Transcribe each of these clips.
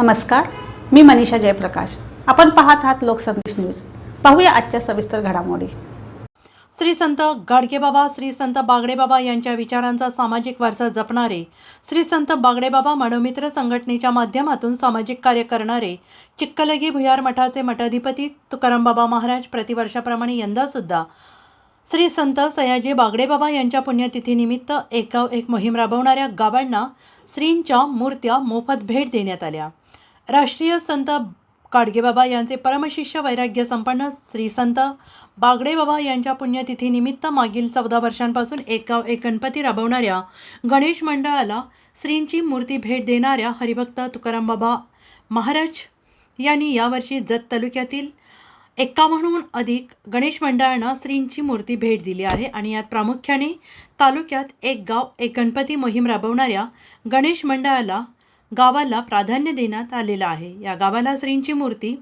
नमस्कार मी मनीषा जयप्रकाश. आपण पाहत आहात लोकसंदेश न्यूज. पाहूया आजच्या सविस्तर घडामोडी. श्री संत गाडगेबाबा श्री संत बागडेबाबा यांच्या विचारांचा सामाजिक वारसा जपणारे श्री संत बागडेबाबा मनोमित्र संघटनेच्या माध्यमातून सामाजिक कार्य करणारे चिक्कलगी भुयार मठाचे मठाधिपती तुकारामबाबा महाराज प्रतिवर्षाप्रमाणे यंदासुद्धा श्री संत सयाजी बागडेबाबा यांच्या पुण्यतिथीनिमित्त एक एक मोहीम राबवणाऱ्या गावांना श्रींच्या मूर्त्या मोफत भेट देण्यात आल्या. राष्ट्रीय संत काडगेबाबा यांचे परमशिष्य वैराग्य संपन्न श्री संत बागडेबाबा यांच्या पुण्यतिथीनिमित्त मागील चौदा वर्षांपासून एक गाव एक गणपती राबवणाऱ्या गणेश मंडळाला श्रींची मूर्ती भेट देणाऱ्या हरिभक्त तुकारामबाबा महाराज यांनी यावर्षी जत तालुक्यातील एकावन्नहून अधिक गणेश मंडळांना श्रींची मूर्ती भेट दिली आहे आणि यात प्रामुख्याने तालुक्यात एक गाव एक गणपती मोहीम राबवणाऱ्या गणेश मंडळाला गावाला प्राधान्य देण्यात आलेलं आहे. या गावाला श्रींची मूर्ती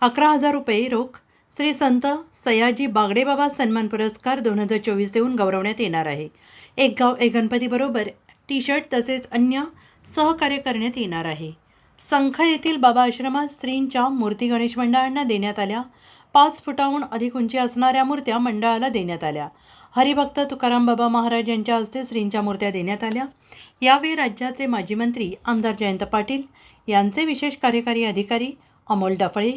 अकरा हजार रुपये रोख श्री संत सयाजी बागडेबाबा सन्मान पुरस्कार दोन हजार चोवीस देऊन गौरवण्यात येणार आहे. एक गाव एक गणपतीबरोबर टी शर्ट तसेच अन्य सहकार्य करण्यात येणार आहे. संख येथील बाबा आश्रमात श्रींच्या मूर्ती गणेश मंडळांना देण्यात आल्या. पाच फुटाहून अधिक उंची असणाऱ्या मूर्त्या मंडळाला देण्यात आल्या. हरिभक्त तुकाराम बाबा महाराज यांच्या हस्ते श्रींच्या मूर्त्या देण्यात आल्या. यावेळी राज्याचे माजी मंत्री आमदार जयंत पाटील यांचे विशेष कार्यकारी अधिकारी अमोल डफळे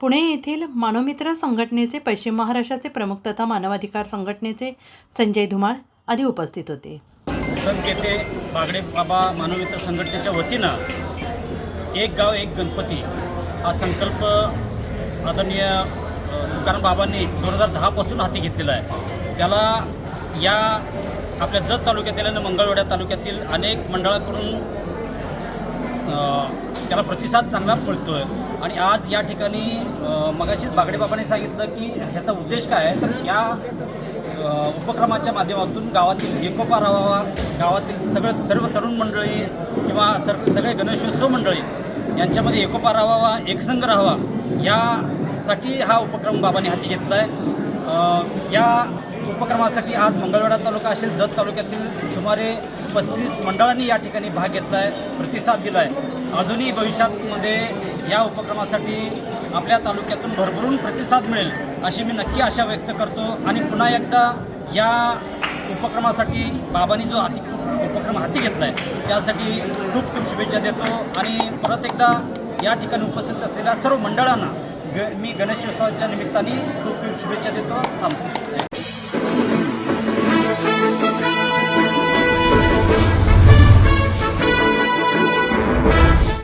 पुणे येथील मानवमित्र संघटनेचे पश्चिम महाराष्ट्राचे प्रमुख तथा मानवाधिकार संघटनेचे संजय धुमाळ आदी उपस्थित होते. संत येथे बागडे बाबा मानवमित्र संघटनेच्या वतीनं एक गाव एक गणपती हा संकल्प आदरणीय तुकाराम बाबांनी दोन हजार दहापासून हाती घेतलेला आहे. त्याला या आपल्या जत तालुक्यातील आणि मंगळवाड्या तालुक्यातील अनेक मंडळाकडून त्याला प्रतिसाद चांगला मिळतो आहे आणि आज या ठिकाणी मगाशीच बागडे बाबांनी सांगितलं की ह्याचा उद्देश काय आहे? तर या उपक्रमाच्या माध्यमातून गावातील एकोपा राहावा गावातील सगळं सर्व तरुण मंडळी किंवा सर सगळे गणेशोत्सव मंडळी यांच्यामध्ये एकोपा राहावा एकसंघ राहावा साठी हा उपक्रम बाबांनी हाती घेतला आहे या उपक्रमासाठी आज मंगळवेढा तालुका असेल जत तालुक्यातील सुमारे पस्तीस मंडळांनी या ठिकाणी भाग घेतला आहे प्रतिसाद दिला आहे अजूनही भविष्यातमध्ये या उपक्रमासाठी आपल्या तालुक्यातून भरभरून प्रतिसाद मिळेल अशी मी नक्की आशा व्यक्त करतो. आणि पुन्हा एकदा या उपक्रमासाठी बाबांनी जो हाती उपक्रम हाती घेतला आहे त्यासाठी खूप खूप शुभेच्छा देतो. आणि परत एकदा या ठिकाणी उपस्थित असलेल्या सर्व मंडळांना ग मी गणेशोत्सवाच्या निमित्ताने खूप खूप शुभेच्छा देतो. थांबतो